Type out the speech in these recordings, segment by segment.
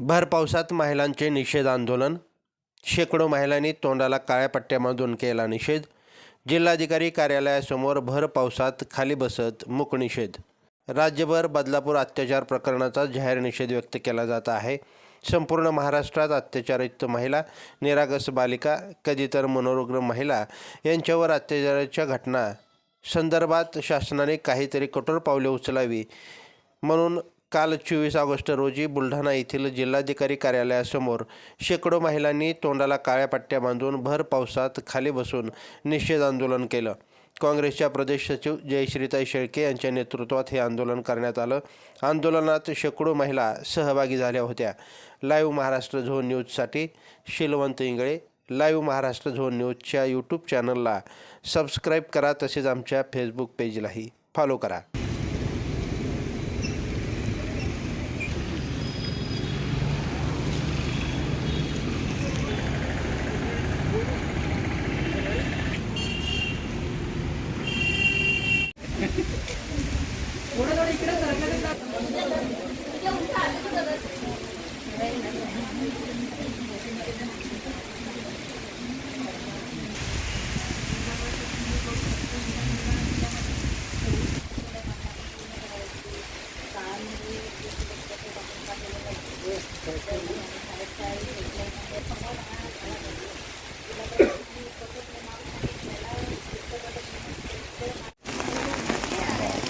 भर पावसात महिलांचे निषेध आंदोलन. शेकडो महिलांनी तोंडाला काळ्या पट्ट्यामधून केला निषेध. जिल्हाधिकारी कार्यालयासमोर भर पावसात खाली बसत मूक निषेध. राज्यभर बदलापूर अत्याचार प्रकरणाचा जाहीर निषेध व्यक्त केला जात आहे. संपूर्ण महाराष्ट्रात अत्याचारयुक्त महिला निरागस बालिका कधी तर मनोरुग्ण महिला यांच्यावर अत्याचाराच्या घटना संदर्भात शासनाने काहीतरी कठोर पावले उचलावी म्हणून काल चोवीस ऑगस्ट रोजी बुलढाणा येथील जिल्हाधिकारी कार्यालयासमोर शेकडो महिलांनी तोंडाला काळ्या पट्ट्या बांधून भर पावसात खाली बसून निषेध आंदोलन केलं. काँग्रेसच्या प्रदेश सचिव जयश्रीताई शेळके यांच्या नेतृत्वात हे आंदोलन करण्यात आलं. आंदोलनात शेकडो महिला सहभागी झाल्या होत्या. लाईव्ह महाराष्ट्र झोन न्यूजसाठी शिलवंत इंगळे लाईव्ह महाराष्ट्र झोन न्यूजच्या यूट्यूब चॅनलला सबस्क्राईब करा तसेच आमच्या फेसबुक पेजलाही फॉलो करा.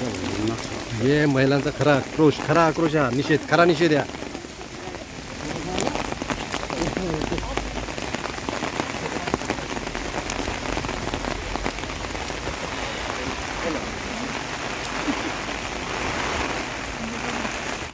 हे महिलांचा खरा आक्रोश खरा आक्रोश हा. निषेध खरा निषेध या.